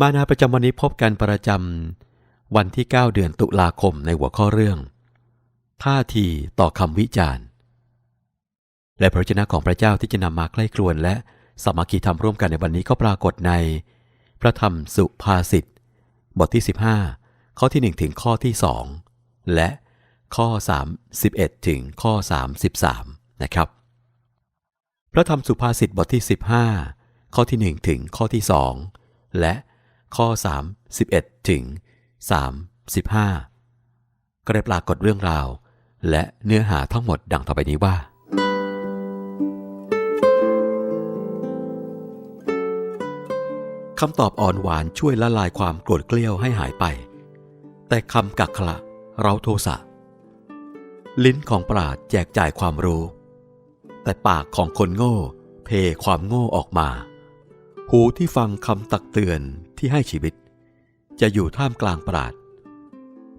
มานาประจำวันนี้พบกันประจำวันที่ 9 เดือนตุลาคมในหัวข้อเรื่อง ท่าทีต่อคำวิจารณ์ และพระเจ้าของพระเจ้าที่จะนำมาใกล้ครวนและสามัคคีธรรมร่วมกันในวันนี้ก็ปรากฏใน พระธรรมสุภาษิตบทที่ 15 ข้อที่ 1 ถึงข้อที่ 2 และข้อ 31 ถึงข้อ 33 นะครับ พระธรรมสุภาษิตบทที่ 15 ข้อที่ 1 ถึงข้อที่ 2 และ ข้อ 31ถึง35ก็ได้ปรากฏเรื่องราว และเนื้อหาทั้งหมดดังต่อไปนี้ว่า คำตอบอ่อนหวานช่วยละลายความโกรธเกลี้ยวให้หายไป แต่คำกักขละเราโทสะ ลิ้นของปราดแจกจ่ายความรู้ แต่ปากของคนโง่เพความโง่ออกมา หูที่ฟังคำตักเตือน ที่ให้ชีวิต จะอยู่ท่ามกลางปราด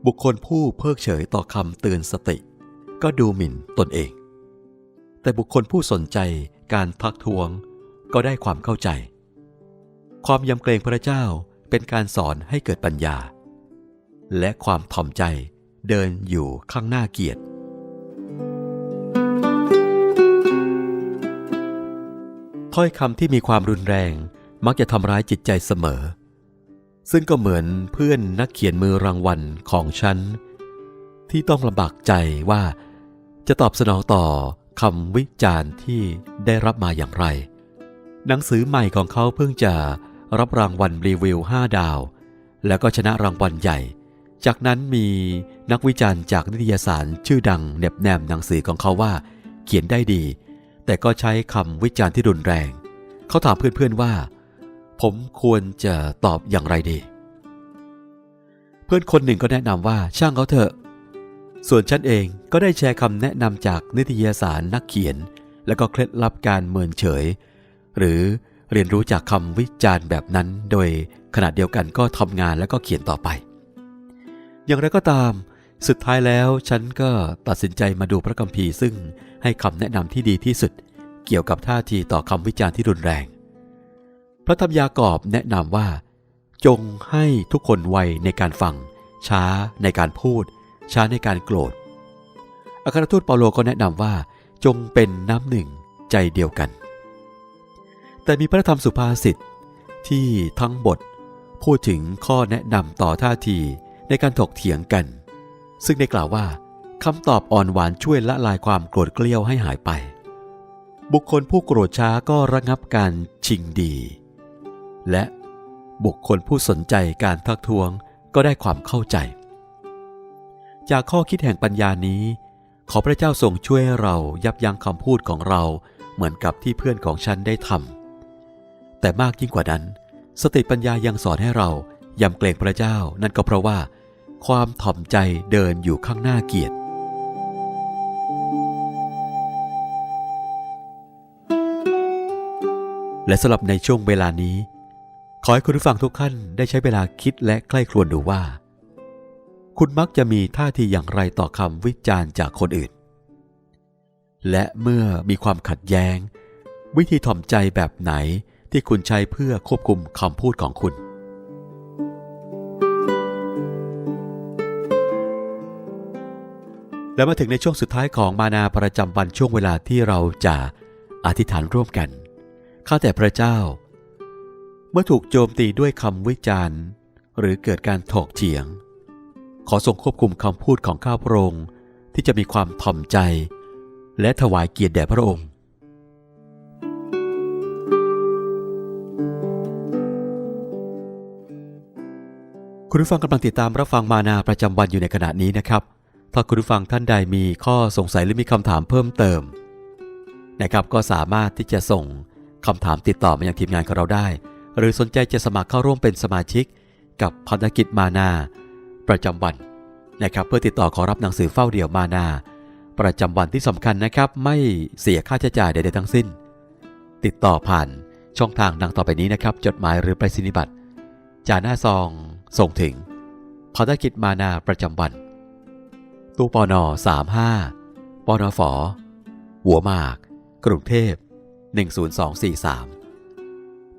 บุคคลผู้เพิกเฉยต่อคำเตือนสติ ก็ดูหมิ่นตนเอง แต่บุคคลผู้สนใจการทักท้วงก็ได้ความเข้าใจ ความยำเกรงพระเจ้าเป็นการสอนให้เกิดปัญญา และความถ่อมใจเดินอยู่ข้างหน้าเกียรติถ้อยคำที่มีความรุนแรงมักจะทำร้ายจิตใจเสมอ ซึ่งก็เหมือนเพื่อนนักเขียนมือรางวัลของฉัน ที่ต้องลำบากใจว่า จะตอบสนองต่อคำวิจารณ์ที่ได้รับมาอย่างไร หนังสือใหม่ของเขาเพิ่งจะรับรางวัลรีวิว 5 ดาว แล้วก็ชนะรางวัลใหญ่ จากนั้นมีนักวิจารณ์จากนิตยสารชื่อดังเน็บแนมหนังสือของเขาว่า เขียนได้ดี แต่ก็ใช้คำวิจารณ์ที่รุนแรง เขาถามเพื่อนๆว่า ผมควรจะตอบอย่างไรดี เพื่อนคนหนึ่งก็แนะนำว่าช่างเขาเถอะ ส่วนฉันเองก็ได้แชร์คำแนะนำจากนิตยสารนักเขียน และก็เคล็ดลับการเมินเฉย หรือเรียนรู้จากคำวิจารณ์แบบนั้น โดยขณะเดียวกันก็ทำงานแล้วก็เขียนต่อไป อย่างไรก็ตาม สุดท้ายแล้วฉันก็ตัดสินใจมาดูพระคัมภีร์ซึ่งให้คำแนะนำที่ดีที่สุด เกี่ยวกับท่าทีต่อคำวิจารณ์ที่รุนแรง ระธรรมยากอบแนะนำว่า จงให้ทุกคนไวในการฟัง ช้าในการพูด ช้าในการโกรธอัครทูตเปาโลก็แนะนำว่า จงเป็นน้ำหนึ่งใจเดียวกัน แต่มีพระธรรมสุภาษิตที่ทั้งบทพูดถึงข้อแนะนำต่อท่าทีในการถกเถียงกัน ซึ่งได้กล่าวว่าคำตอบอ่อนหวานช่วยละลายความโกรธเกลี้ยวให้หายไป บุคคลผู้โกรธช้าก็ระงับการชิงดี และบุคคลผู้สนใจการทักท้วงก็ได้ความเข้าใจ จากข้อคิดแห่งปัญญานี้ ขอพระเจ้าทรงช่วยเรายับยั้งคำพูดของเราเหมือนกับที่เพื่อนของฉันได้ทำแต่มากยิ่งกว่านั้น สติปัญญายังสอนให้เรายำเกรงพระเจ้านั่นก็เพราะว่า ความถ่อมใจเดินอยู่ข้างหน้าเกียรติและสำหรับในช่วงเวลานี้ ขอให้คุณผู้ฟังทุกท่านได้ใช้เวลาคิดและใกล้ครวญดูว่า คุณมักจะมีท่าทีอย่างไรต่อคำวิจารณ์จากคนอื่น และเมื่อมีความขัดแย้ง วิธีถ่อมใจแบบไหนที่คุณใช้เพื่อควบคุมคำพูดของคุณ แล้วมาถึงในช่วงสุดท้ายของมานาประจำวันช่วงเวลาที่เราจะอธิษฐานร่วมกัน ข้าแต่พระเจ้า เมื่อถูกโจมตีด้วยคำวิจารณ์ หรือเกิดการถกเถียง ขอทรงควบคุมคำพูดของข้าพระองค์ที่จะมีความถ่อมใจ และถวายเกียรติแด่พระองค์ คุณผู้ฟังกำลังติดตามรับฟังมานาประจำวันอยู่ในขณะนี้นะครับ ถ้าคุณผู้ฟังท่านใดมีข้อสงสัยหรือมีคำถามเพิ่มเติม นะครับก็สามารถที่จะส่งคำถามติดต่อมาอยังทีมงานของเราได้ หรือสนใจจะสมัครเข้าร่วมเป็นสมาชิก กับพันธกิจมานา ประจำวันนะครับ เพื่อติดต่อขอรับหนังสือเฝ้าเดี่ยวมานา ประจำวันที่สำคัญนะครับ ไม่เสียค่าใช้จ่ายใดๆทั้งสิ้น ติดต่อผ่านช่องทางดังต่อไปนี้นะครับ จดหมายหรือไปรษณียบัตรจาหน้าซอง ส่งถึงพันธกิจมานาประจำวัน ตู้ปอนอ35ปอนอฝอหัวหมาก กรุงเทพ 10243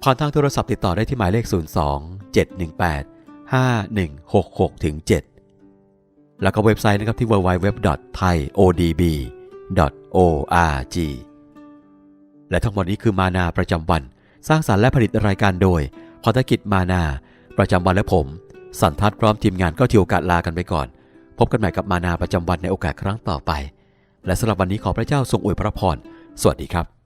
ผ่านทางโทรศัพท์ติดต่อได้ที่หมายเลข 02 718 5166ถึง7แล้วก็เว็บไซต์นะครับที่ www.thaiodb.org และทั้งหมดนี้คือมานาประจำวัน สร้างสารรค์และผลิตรายการโดยพัฒกิจมานา ประจำวันและผม สันทัดพร้อมทีมงานก็ถือโอกาสลากันไปก่อน พบกันใหม่กับมานาประจำวันในโอกาสครั้งต่อไป และสำหรับวันนี้ขอพระเจ้าทรงอวยพระพร สวัสดีครับ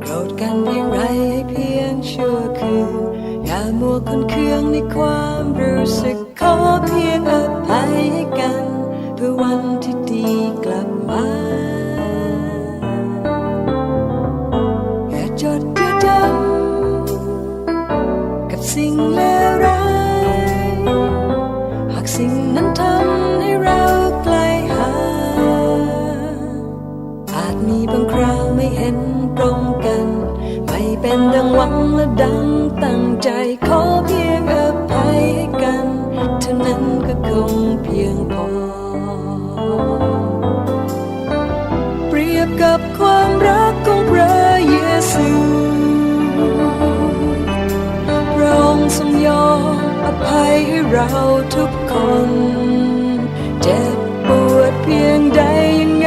โกรธกันเพียงไรให้เพียงชั่วคืนอย่ามัวคนเคืองในความรู้สึกขอเพียงอภัยให้กัน เพื่อวันที่ดีกลับมาอย่าจดอย่าจำกับสิ่งเลวร้ายหากสิ่งนั้นทำ เพียงพอเปรียบกับความรักของพระเยซูพระองค์ทรงยอมอภัยให้เราทุกคน เจ็บปวดเพียงใดยัง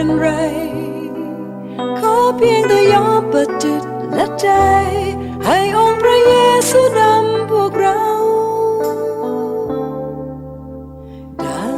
ป็นไร ขอเพียงแต่ยอมปิดจิตและใจ ให้องค์พระเยซูดำพวกเราด้